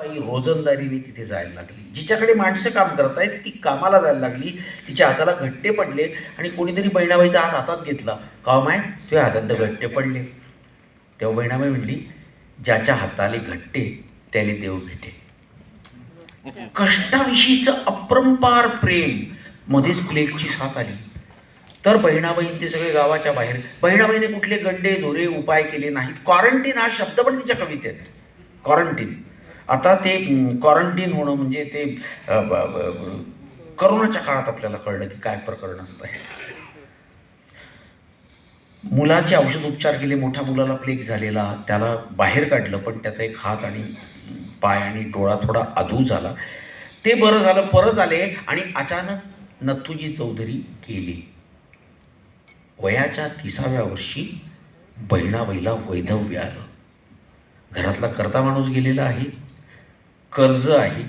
बाई रोजंदारीने तिथे जायला लागली. जिच्याकडे माणसं काम करत आहेत ती कामाला जायला लागली. तिच्या हाताला घट्टे पडले आणि कोणीतरी बहिणाबाईचा हात हातात घेतला. का माय? तुझ्या हातात घट्टे पडले. तेव्हा बहिणाबाई म्हणली ज्याच्या हाताले घट्टे त्याने देव भेटे. कष्टाविषयीचं अप्रंपार प्रेम मध्येच प्लेगची साथ आली. तर बहिणाबाई ते सगळे गावाच्या बाहेर बहिणाबाईने कुठले गंडे दोरे उपाय केले नाहीत. क्वारंटीन हा शब्द पण तिच्या कवितेत क्वारंटीन. आता ते क्वारंटीन होणं म्हणजे ते करोनाच्या काळात आपल्याला कळलं की काय प्रकरण असतं हे. मुलाचे औषध उपचार केले मोठ्या मुलाला प्लेग झालेला त्याला बाहेर काढलं पण त्याचा एक हात आणि पाय आणि डोळा थोडा अधू झाला. ते बरं झालं परत आले आणि अचानक नथुजी चौधरी गेले. वयाच्या तिसाव्या वर्षी बहिणाबाईला वैधव्य आलं. घरातला करता माणूस गेलेला आहे. कर्ज आहे.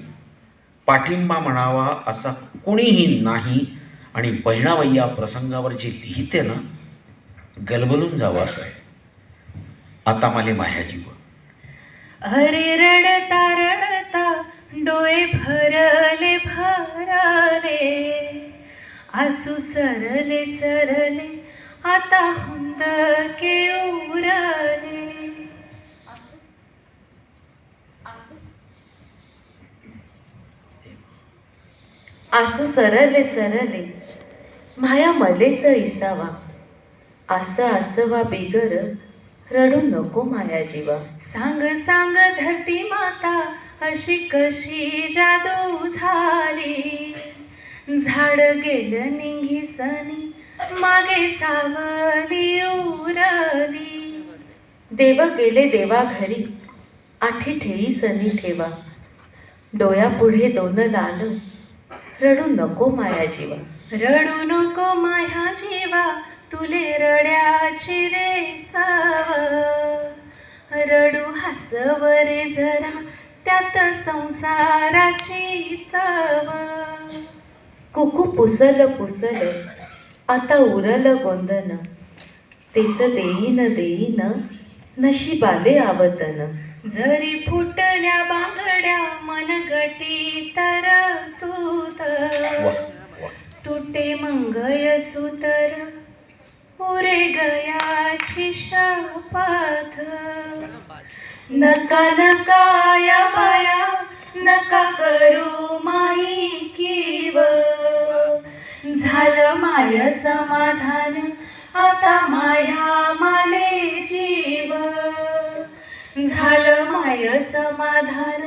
पाठिंबा म्हणावा असा कुणीही नाही. आणि बहिणाबाई या प्रसंगावर जे लिहिते ना गलबलून जावं असं आहे. आता माले माया जीव. अरे रडता रडता डोळे भरले भरले. आसू सरले सरले आता हुंदके उरले. आसू सरले सरले. माया मलेच इसावा. असं असवा बेगर रडू नको माया जीवा. सांग सांग धरती माता अशी कशी जादू झाली? झाड गेलं निघी सनी मागे सावली उरली. देव गेले देवा घरी आठी ठेई सनी ठेवा. डोळ्यापुढे दोन लाल रडू नको माया जीवा. रडू नको माया जीवा तुले रड्याची रे साव. रडू हसव रे जरा त्यात संसाराची चव. कुकू पुसल पुसल आता उरल गोंदन. तेच देईन देईन नशिबाले आवतन. जरी फुटल्या बांगड्या मनगटी तर उरे गयाची शपथ. नका नका या बाया नका करू माही किव. झालं माय समाधान आता माया माले जीव. झालं माय समाधान